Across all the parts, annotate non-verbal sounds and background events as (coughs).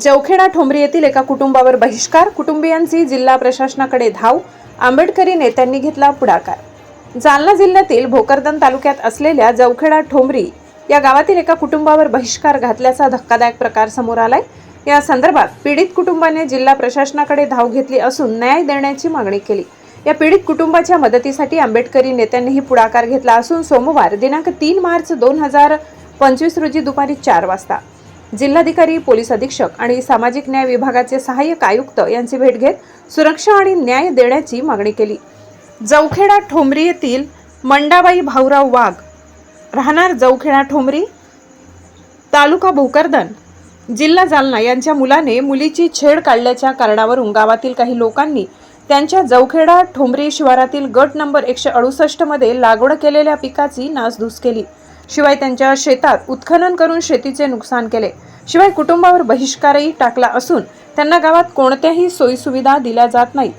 जवखेडा ठोंबरी येथील एका कुटुंबावर बहिष्कार. कुटुंबियांची जिल्हा प्रशासनाकडे धाव. आंबेडकरी नेत्यांनी घेतला पुढाकार. जालना जिल्ह्यातील भोकरदन तालुक्यात असलेल्या जवखेडा ठोंबरी या गावातील एका कुटुंबावर बहिष्कार घातल्याचा धक्कादायक प्रकार समोर आलाय. या संदर्भात पीडित कुटुंबाने जिल्हा प्रशासनाकडे धाव घेतली असून न्याय देण्याची मागणी केली. या पीडित कुटुंबाच्या मदतीसाठी आंबेडकरी नेत्यांनीही पुढाकार घेतला असून सोमवार दिनांक तीन मार्च दोन हजार पंचवीस रोजी दुपारी चार वाजता जिल्हाधिकारी पोलीस अधीक्षक आणि सामाजिक न्याय विभागाचे सहाय्यक आयुक्त यांची भेट घेत सुरक्षा आणि न्याय देण्याची मागणी केली. जवखेडा ठोंबरी येथील मंडाबाई भाऊराव वाघ राहणार जवखेडा ठोंबरी तालुका भोकरदन जिल्हा जालना यांच्या मुलाने मुलीची छेड काढल्याच्या कारणावरून गावातील काही लोकांनी त्यांच्या जवखेडा ठोंबरी शिवारातील गट नंबर एकशे अडुसष्टमध्ये लागवड केलेल्या पिकाची नासधूस केली. शिवाय त्यांच्या शेतात उत्खनन करून शेतीचे नुकसान केले. शिवाय कुटुंबावर बहिष्कारही टाकला असून त्यांना गावात कोणत्याही सोयीसुविधा दिल्या जात नाहीत.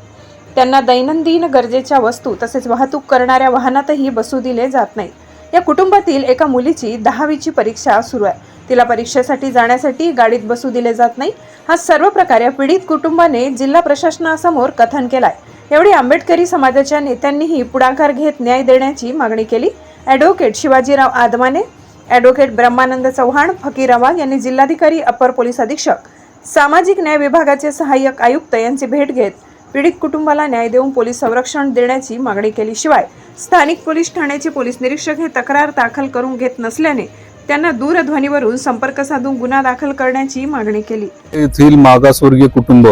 त्यांना दैनंदिन गरजेच्या वस्तू तसेच वाहतूक करणाऱ्या वाहनातही बसू दिले जात नाही या कुटुंबातील एका मुलीची दहावीची परीक्षा सुरू आहे. तिला परीक्षेसाठी जाण्यासाठी गाडीत बसू दिले जात नाही. हा सर्व प्रकार या पीडित कुटुंबाने जिल्हा प्रशासनासमोर कथन केलाय. एवढी आंबेडकरी समाजाच्या नेत्यांनीही पुढाकार घेत न्याय देण्याची मागणी केली. ॲडव्होकेट शिवाजीराव आदमाने ॲडव्होकेट ब्रह्मानंद चव्हाण फकीरावा यांनी जिल्हाधिकारी अपर पोलीस अधीक्षक सामाजिक न्याय विभागाचे सहाय्यक आयुक्त यांची भेट घेत पीडित कुटुंबाला न्याय देऊन पोलीस संरक्षण देण्याची मागणी केली. शिवाय स्थानिक पोलीस ठाण्याचे पोलीस निरीक्षक हे तक्रार दाखल करून घेत नसल्याने त्यांना दूरध्वनीवरून संपर्क साधून गुन्हा दाखल करण्याची मागणी केली. येथील मागासवर्गीय कुटुंब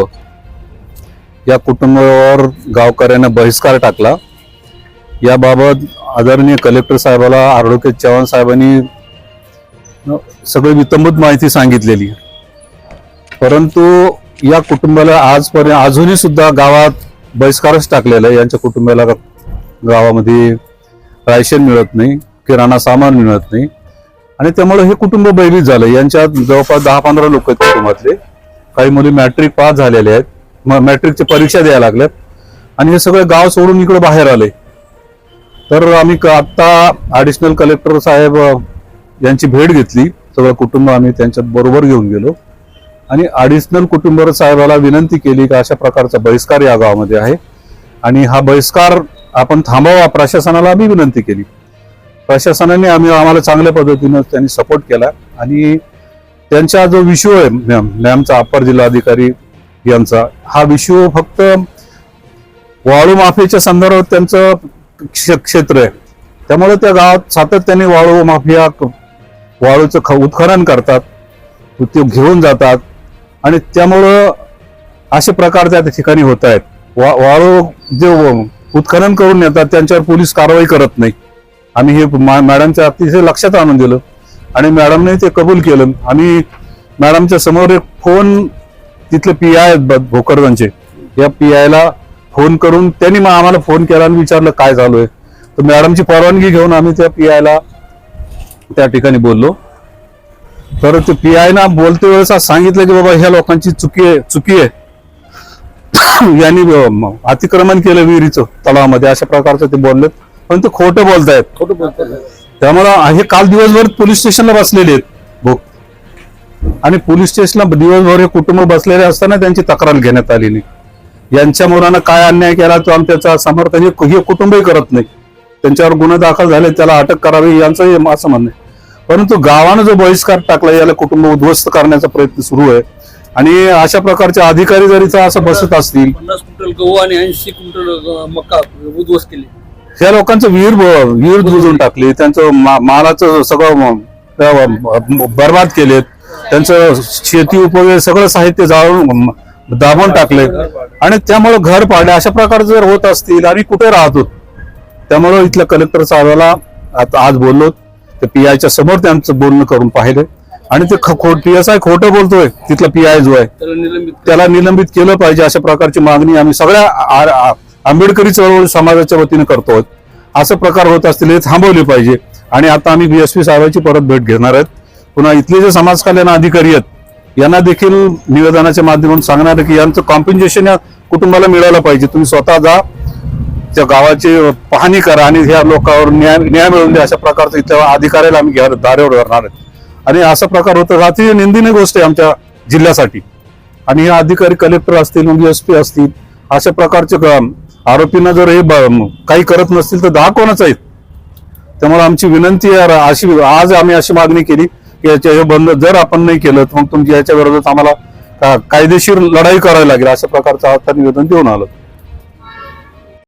या कुटुंबावर गावकऱ्यांना बहिष्कार टाकला. याबाबत आदरणीय कलेक्टर साहेबाला आरोग्य चव्हाण साहेबांनी सगळी वितंबूत माहिती सांगितलेली परंतु या कुटुंबाला आजपर्यंत अजूनही सुद्धा गावात बहिष्कारच टाकलेला आहे. यांच्या कुटुंबाला गावामध्ये रायशन मिळत नाही किराणा सामान मिळत नाही. आणि त्यामुळे हे कुटुंब बैरीत झालं यांच्यात जवळपास दहा पंधरा लोक आहेत कुटुंबातले. काही मुली मॅट्रिक पास झालेले आहेत. मॅट्रिकची परीक्षा द्यायला लागल्यात. आणि हे सगळे गाव सोडून इकडे बाहेर आले तर आम्ही क- आता कलेक्टर साहेब यांची भेट घेतली. सगळं कुटुंब आम्ही त्यांच्यात बरोबर घेऊन गेलो. आणि ॲडिशनल कुटुंब साहेबाला विनंती केली की अशा प्रकारचा बहिष्कार या गावामध्ये आहे. आणि हा बहिष्कार आपण थांबावा प्रशासनाला आम्ही विनंती केली. प्रशासनाने आम्ही आम्हाला चांगल्या पद्धतीनं त्यांनी सपोर्ट केला. आणि त्यांचा जो विषय आहे मॅम मॅमचा अप्पर जिल्हाधिकारी यांचा हा विषय फक्त वाळू माफीच्या संदर्भात त्यांचं क्षेत्र आहे. त्यामुळे त्या गावात सातत्याने वाळू माफिया वाळूचं ख- उत्खनन करतात. ते घेऊन जातात. आणि त्यामुळं असे प्रकार त्या ठिकाणी होत आहेत. वा वाळू जे उत्खनन करून येतात त्यांच्यावर पोलीस कारवाई करत नाही. आम्ही हे मा- मॅडमच्या अतिशय लक्षात आणून दिलं. आणि मॅडमने ते कबूल केलं. आम्ही मॅडमच्या समोर एक फोन तिथले पी आय आहेत ब- या पी आयला फोन करून त्यांनी मग आम्हाला फोन केला आणि विचारलं काय आहे तर मॅडमची परवानगी घेऊन आम्ही त्या पी आयला त्या ठिकाणी बोललो. तर ते पी आय ना बोलते वेळेस सांगितलं की बाबा ह्या लोकांची चुकी आहे चुकी आहे. (coughs) यांनी अतिक्रमण केलं विहिरीचं तलावामध्ये अशा प्रकारचं ते बोललेत. पण ते खोटं बोलतायत. खोटं त्यामुळं हे काल दिवसभर पोलीस स्टेशनला बसलेले आहेत. भोग आणि पोलीस स्टेशनला दिवसभर हे कुटुंब बसलेले असताना त्यांची तक्रार घेण्यात आली नाही यांच्या मुलानं काय अन्याय केला तो आम्ही त्याचा समर्थन हे हे कुटुंबही करत नाही. त्यांच्यावर गुन्हे दाखल झाले त्याला अटक करावी यांचं हे असं म्हणणं आहे. परंतु गावानं जो बहिष्कार टाकला याला कुटुंब उद्ध्वस्त करण्याचा प्रयत्न सुरू आहे. आणि अशा प्रकारचे अधिकारी जर असं बसत असतील पन्नास क्विंटल गहू आणि ऐंशी क्विंटल मका उद्ध्वस्त केली. या लोकांचं विहीर विहीर बुजून टाकली. त्यांचं मालाचं सगळं बर्बाद केलेत. त्यांचं शेती उपयोगी सगळं साहित्य जाळून दाबून टाकले. आणि त्यामुळे घर पाडले. अशा प्रकार जर होत असतील आणि कुठे राहतो त्यामुळे इथल्या कलेक्टर साहेबाला आता आज बोललो. ते पी आयच्या समोर त्यांचं बोलणं करून पाहिलं. आणि ते पी एस आय खोटं बोलतोय. तिथला पी आय जो आहे त्याला निलंबित केलं. पाहिजे अशा प्रकारची मागणी आम्ही सगळ्या आंबेडकरी चळवळ समाजाच्या वतीने करतो असं प्रकार होत असतील हे थांबवले पाहिजे. आणि आता आम्ही बीएसपी साहेबांची परत भेट घेणार आहेत. पुन्हा इथले जे समाज कल्याण अधिकारी आहेत यांना देखील निवेदनाच्या माध्यमातून सांगणार आहे की यांचं कॉम्पेन्सेशन या कुटुंबाला मिळालं पाहिजे. तुम्ही स्वतः जा त्या गावाची पाहणी करा आणि ह्या लोकांवर न्याय न्याय मिळवून द्या अशा प्रकारचं इथं अधिकाऱ्याला आम्ही घ्या दारेवर धरणार आहेत. आणि असा प्रकार होतो अतिशय निंदनीय गोष्ट आहे आमच्या जिल्ह्यासाठी. आणि हे अधिकारी कलेक्टर असतील मग एस पी असतील अशा प्रकारचे आरोपींना जर हे ब- काही करत नसतील तर दहा कोणाच आहेत? त्यामुळे आमची विनंती आहे अशी आज आम्ही अशी मागणी केली की याच्या हे बंद जर आपण नाही केलं तर मग तुमच्या याच्या विरोधात आम्हाला कायदेशीर लढाई करावी लागेल अशा प्रकारचं आता निवेदन देऊन आलं.